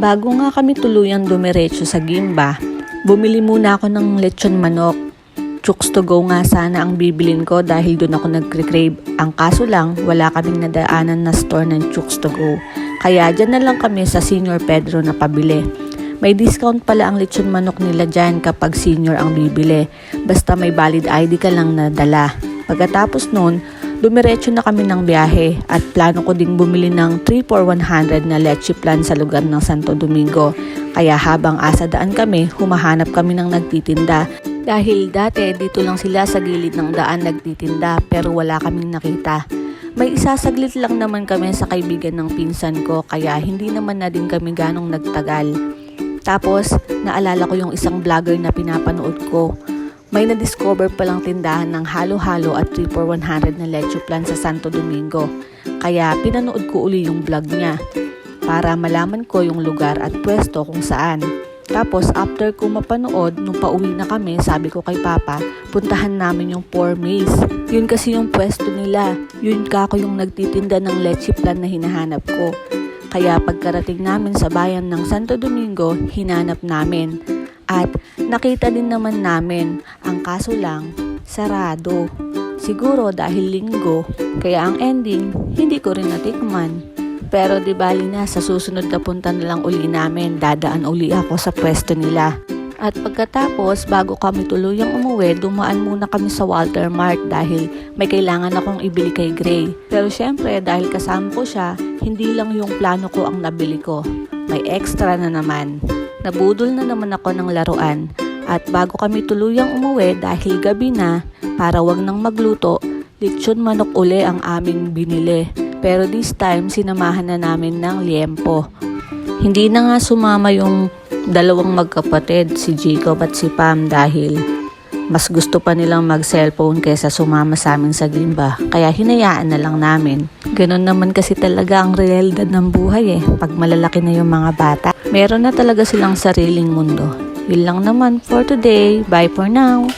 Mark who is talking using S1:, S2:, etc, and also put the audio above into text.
S1: Bago nga kami tuluyang dumiretso sa Gimba, bumili muna ako ng lechon manok. Chooks to go nga sana ang bibilin ko dahil doon ako nagre-crave. Ang kaso lang, wala kaming nadaanan na store ng Chooks to go. Kaya dyan na lang kami sa Senior Pedro na pabili. May discount pala ang lechon manok nila dyan kapag senior ang bibili. Basta may valid ID ka lang na dala. Pagkatapos nun, dumiretso na kami ng biyahe at plano ko ding bumili ng 3 for 100 na leche plan sa lugar ng Santo Domingo. Kaya habang asa daan kami, humahanap kami ng nagtitinda. Dahil dati dito lang sila sa gilid ng daan nagtitinda pero wala kaming nakita. May isasaglit lang naman kami sa kaibigan ng pinsan ko kaya hindi naman na din kami ganong nagtagal. Tapos, naalala ko yung isang vlogger na pinapanood ko. May na-discover palang tindahan ng halo-halo at 3 for 100 na leche plan sa Santo Domingo. Kaya pinanood ko uli yung vlog niya para malaman ko yung lugar at pwesto kung saan. Tapos after ko mapanood, nung pauwi na kami, sabi ko kay Papa, puntahan namin yung Four Maze. Yun kasi yung pwesto nila. Yun ka ako yung nagtitinda ng leche plan na hinahanap ko. Kaya pagkarating namin sa bayan ng Santo Domingo, hinanap namin. At nakita din naman namin, ang kaso lang, sarado. Siguro dahil linggo, kaya ang ending, hindi ko rin natikman. Pero di bali na, sa susunod na punta na lang uli namin, dadaan uli ako sa pwesto nila. At pagkatapos, bago kami tuluyang umuwi, dumaan muna kami sa Walter Mart dahil may kailangan akong ibili kay Gray. Pero syempre, dahil kasama ko siya, hindi lang yung plano ko ang nabili ko. May extra na naman. Nabudol na naman ako ng laruan. At bago kami tuluyang umuwi dahil gabi na, para wag nang magluto, lechon manok uli ang aming binili. Pero this time, sinamahan na namin ng liempo. Hindi na nga sumama yung dalawang magkapatid, si Jacob at si Pam dahil mas gusto pa nilang mag-cellphone kaysa sumama sa amin sa Gimba. Kaya hinayaan na lang namin. Ganon naman kasi talaga ang realidad ng buhay eh. Pag malalaki na yung mga bata, meron na talaga silang sariling mundo. Yun lang naman for today. Bye for now.